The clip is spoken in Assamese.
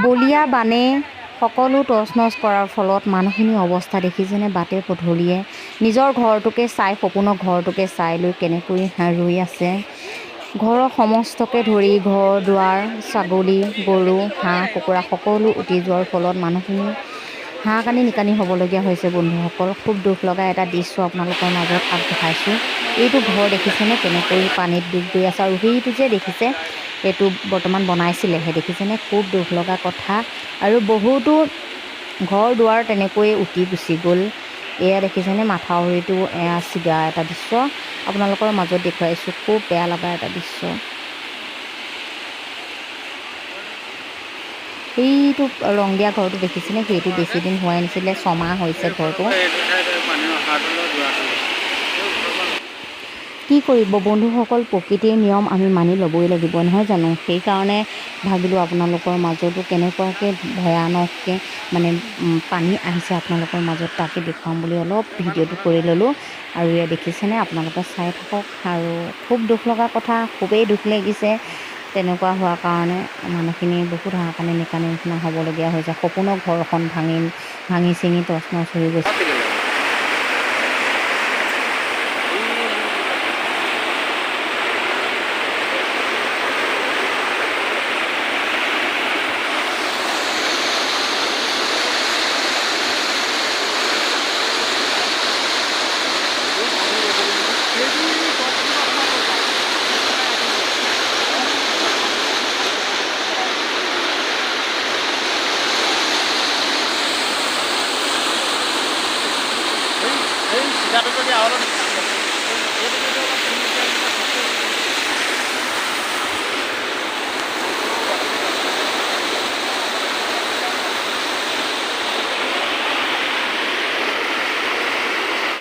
বলীয়া বানে সকলো টচ নচ কৰাৰ ফলত মানুহখিনিৰ অৱস্থা দেখিছেনে বাটে পধূলিয়ে নিজৰ ঘৰটোকে চাই সপোনৰ ঘৰটোকে চাই লৈ কেনেকৈ ৰৈ আছে। ঘৰৰ সমস্তকে ধৰি ঘৰ দুৱাৰ ছাগলী গৰু হাঁহ কুকুৰা সকলো উটি যোৱাৰ ফলত মানুহখিনি হাঁহ কানি নিকানি হ'বলগীয়া হৈছে বন্ধুসকল। খুব দুখ লগা এটা দৃশ্য আপোনালোকৰ মাজত আগবঢ়াইছোঁ। এইটো ঘৰ দেখিছেনে? কেনেকৈ পানীত ডুব গৈ আছে আৰু সেইটো যে দেখিছে এইটো বৰ্তমান বনাইছিলেহে দেখিছেনে? খুব দুখ লগা কথা। আৰু বহুতো ঘৰ দুৱাৰ তেনেকৈয়ে উটি গুচি গ'ল। এয়া দেখিছেনে? মাথাউৰিটো এয়া ছিগা এটা দৃশ্য। আপোনালোকৰ মাজত দেখুৱাইছোঁ খুব বেয়া লগা এটা দৃশ্য। সেইটো ৰং দিয়া ঘৰটো দেখিছেনে? সেইটো বেছি দিন হোৱাই নাছিলে ছমাহ হৈছে ঘৰটো এইটো ঠাইতে পানী অহাটো লৈ যোৱাটো কি কৰিব? বন্ধুসকল প্ৰকৃতিৰ নিয়ম আমি মানি ল'বই লাগিব নহয় জানো? সেইকাৰণে ভাবিলোঁ আপোনালোকৰ মাজতো কেনেকুৱাকৈ ভয়ানককৈ মানে পানী আহিছে আপোনালোকৰ মাজত তাকে দেখুৱাম বুলি অলপ ভিডিঅ'টো কৰি ল'লোঁ। আৰু এয়া দেখিছেনে? আপোনালোকে চাই থাকক। আৰু খুব দুখ লগা কথা খুবেই দুখ লাগিছে। তেনেকুৱা হোৱাৰ কাৰণে মানুহখিনি বহুত হাঁহ কানি নিকানি নিচিনা হ'বলগীয়া হৈছে। সপোনৰ ঘৰখন ভাঙি ভাঙি চিঙি টচ নচ হৈ গৈছে। এটা তো যদি আওয়াজ